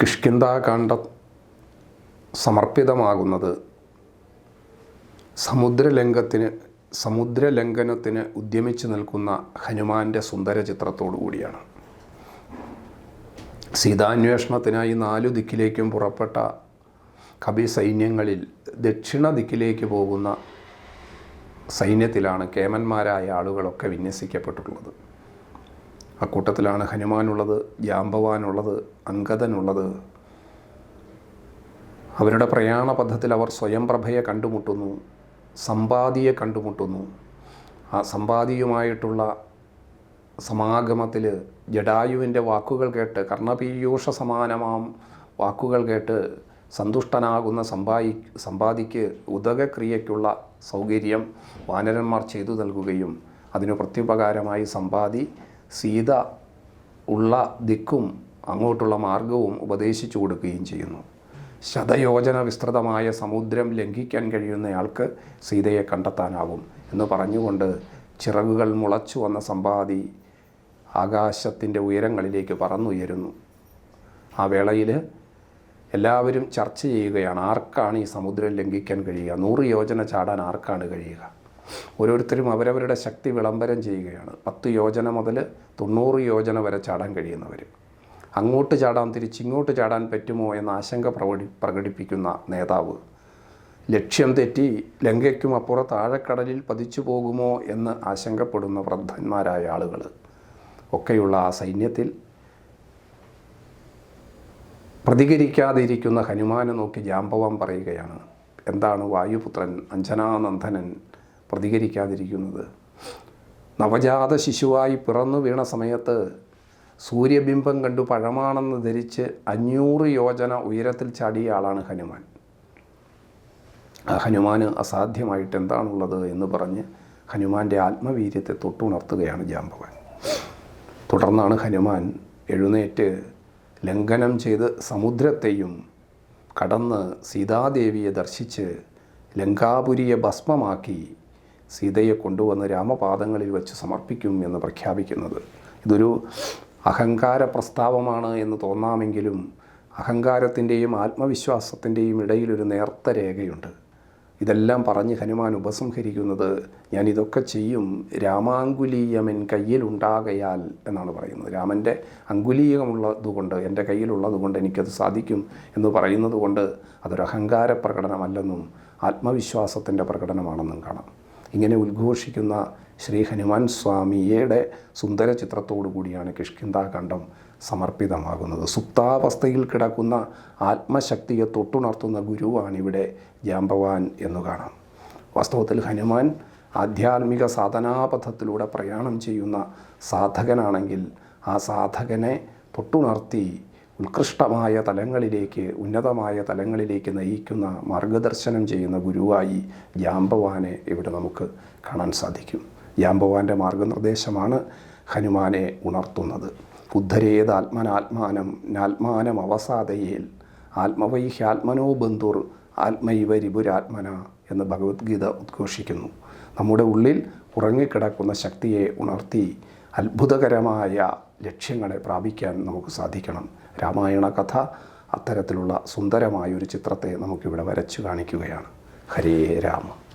കിഷ്കിന്താകാന്ഡം സമർപ്പിതമാകുന്നത് സമുദ്രലംഘത്തിന് സമുദ്രലംഘനത്തിന് ഉദ്യമിച്ചു നിൽക്കുന്ന ഹനുമാന്റെ സുന്ദര ചിത്രത്തോടു കൂടിയാണ്. സീതാന്വേഷണത്തിനായി നാലു ദിക്കിലേക്കും പുറപ്പെട്ട കവി സൈന്യങ്ങളിൽ ദക്ഷിണ ദിക്കിലേക്ക് പോകുന്ന സൈന്യത്തിലാണ് കേമന്മാരായ ആളുകളൊക്കെ വിന്യസിക്കപ്പെട്ടിട്ടുള്ളത്. അക്കൂട്ടത്തിലാണ് ഹനുമാനുള്ളത് ജാമ്പവാനുള്ളത് അങ്കദനുള്ളത് അവരുടെ പ്രയാണ പഥത്തിൽ അവർ സ്വയം പ്രഭയെ കണ്ടുമുട്ടുന്നു സമ്പാദിയെ കണ്ടുമുട്ടുന്നു. ആ സമ്പാദിയുമായിട്ടുള്ള സമാഗമത്തിൽ ജഡായുവിന്റെ വാക്കുകൾ കേട്ട് കർണപീയൂഷ സമാനമാം വാക്കുകൾ കേട്ട് സന്തുഷ്ടനാകുന്ന സമ്പായി സമ്പാദിക്ക് ഉദകക്രിയയ്ക്കുള്ള സൗകര്യം വാനരന്മാർ ചെയ്തു നൽകുകയും അതിനു പ്രത്യുപകാരമായി സമ്പാദി സീത ഉള്ള ദിക്കും അങ്ങോട്ടുള്ള മാർഗവും ഉപദേശിച്ചു കൊടുക്കുകയും ചെയ്യുന്നു. ശതയോജന വിസ്തൃതമായ സമുദ്രം ലംഘിക്കാൻ കഴിയുന്നയാൾക്ക് സീതയെ കണ്ടെത്താനാവും എന്ന് പറഞ്ഞുകൊണ്ട് ചിറകുകൾ മുളച്ചു വന്ന സമ്പാദി ആകാശത്തിന്റെ ഉയരങ്ങളിലേക്ക് പറന്നുയരുന്നു. ആ വേളയിൽ എല്ലാവരും ചർച്ച ചെയ്യുകയാണ് ആർക്കാണ് ഈ സമുദ്രം ലംഘിക്കാൻ കഴിയുക? നൂറ് യോജന ചാടാൻ ആർക്കാണ് കഴിയുക? ഓരോരുത്തരും അവരവരുടെ ശക്തി വിളംബരം ചെയ്യുകയാണ്. പത്ത് യോജന മുതൽ തൊണ്ണൂറ് യോജന വരെ ചാടാൻ കഴിയുന്നവർ അങ്ങോട്ട് ചാടാൻ തിരിച്ചിങ്ങോട്ട് ചാടാൻ പറ്റുമോ എന്ന ആശങ്ക പ്രകടി പ്രകടിപ്പിക്കുന്ന നേതാവ്. ലക്ഷ്യം തെറ്റി ലങ്കയ്ക്കും അപ്പുറത്ത് ആഴക്കടലിൽ പതിച്ചു പോകുമോ എന്ന് ആശങ്കപ്പെടുന്ന വൃദ്ധന്മാരായ ആളുകൾ ഒക്കെയുള്ള ആ സൈന്യത്തിൽ പ്രതികരിക്കാതിരിക്കുന്ന ഹനുമാനെ നോക്കി ജാമ്പവാൻ പറയുകയാണ്. എന്താണ് വായുപുത്രൻ അഞ്ജനാനന്ദനൻ പ്രതികരിക്കാതിരിക്കുന്നത്. നവജാത ശിശുവായി പിറന്നു വീണ സമയത്ത് സൂര്യബിംബം കണ്ടു പഴമാണെന്ന് ധരിച്ച് അഞ്ഞൂറ് യോജന ഉയരത്തിൽ ചാടിയ ആളാണ് ഹനുമാൻ. ആ ഹനുമാന് അസാധ്യമായിട്ട് എന്താണുള്ളത് എന്ന് പറഞ്ഞ് ഹനുമാന്റെ ആത്മവീര്യത്തെ തൊട്ടുണർത്തുകയാണ് ജാമ്പവാൻ. തുടർന്നാണ് ഹനുമാൻ എഴുന്നേറ്റ് ലംഘനം ചെയ്ത് സമുദ്രത്തെയും കടന്ന് സീതാദേവിയെ ദർശിച്ച് ലങ്കാപുരിയെ ഭസ്മമാക്കി സീതയെ കൊണ്ടുവന്ന് രാമപാദങ്ങളിൽ വെച്ച് സമർപ്പിക്കും എന്ന് പ്രഖ്യാപിക്കുന്നത്. ഇതൊരു അഹങ്കാര പ്രസ്താവമാണ് എന്ന് തോന്നാമെങ്കിലും അഹങ്കാരത്തിന്റെയും ആത്മവിശ്വാസത്തിന്റെയും ഇടയിലൊരു നേർത്ത രേഖയുണ്ട്. ഇതെല്ലാം പറഞ്ഞ് ഹനുമാൻ ഉപസംഹരിക്കുന്നത് ഞാൻ ഇതൊക്കെ ചെയ്യും രാമാങ്കുലീയമൻ കയ്യിലുണ്ടാകയാൽ എന്നാണ് പറയുന്നത്. രാമന്റെ അങ്കുലീയമുള്ളതുകൊണ്ട് എന്റെ കയ്യിലുള്ളതുകൊണ്ട് എനിക്കത് സാധിക്കും എന്ന് പറയുന്നത് കൊണ്ട് അതൊരു അഹങ്കാര പ്രകടനമല്ലെന്നും ആത്മവിശ്വാസത്തിന്റെ പ്രകടനമാണെന്നും കാണാം. ഇങ്ങനെ ഉദ്ഘോഷിക്കുന്ന ശ്രീ ഹനുമാൻ സ്വാമിയുടെ സുന്ദര ചിത്രത്തോടു കൂടിയാണ് കിഷ്കിന്താഖണ്ഡം സമർപ്പിതമാകുന്നത്. സുപ്താവസ്ഥയിൽ കിടക്കുന്ന ആത്മശക്തിയെ തൊട്ടുണർത്തുന്ന ഗുരുവാണിവിടെ ജാമ്പവാൻ എന്നു കാണാം. വാസ്തവത്തിൽ ഹനുമാൻ ആധ്യാത്മിക സാധനാപഥത്തിലൂടെ പ്രയാണം ചെയ്യുന്ന സാധകനാണെങ്കിൽ ആ സാധകനെ തൊട്ടുണർത്തി ഉത്കൃഷ്ടമായ തലങ്ങളിലേക്ക് ഉന്നതമായ തലങ്ങളിലേക്ക് നയിക്കുന്ന മാർഗദർശനം ചെയ്യുന്ന ഗുരുവായി ജാംബവാനെ ഇവിടെ നമുക്ക് കാണാൻ സാധിക്കും. ജാമ്പവാന്റെ മാർഗനിർദ്ദേശമാണ് ഹനുമാനെ ഉണർത്തുന്നത്. ഉദ്ധരേത് ആത്മനാത്മാനം നാത്മാനം അവസാദയേൽ. ആത്മവൈഹ്യാത്മനോ ബന്ധുർ ആത്മൈവ രിപുരാത്മന എന്ന് ഭഗവത്ഗീത ഉദ്ഘോഷിക്കുന്നു. നമ്മുടെ ഉള്ളിൽ ഉറങ്ങിക്കിടക്കുന്ന ശക്തിയെ ഉണർത്തി അത്ഭുതകരമായ ലക്ഷ്യങ്ങളെ പ്രാപിക്കാൻ നമുക്ക് സാധിക്കണം. രാമായണ കഥ അത്തരത്തിലുള്ള സുന്ദരമായൊരു ചിത്രത്തെ നമുക്കിവിടെ വരച്ചു കാണിക്കുകയാണ്. ഹരേ രാമ.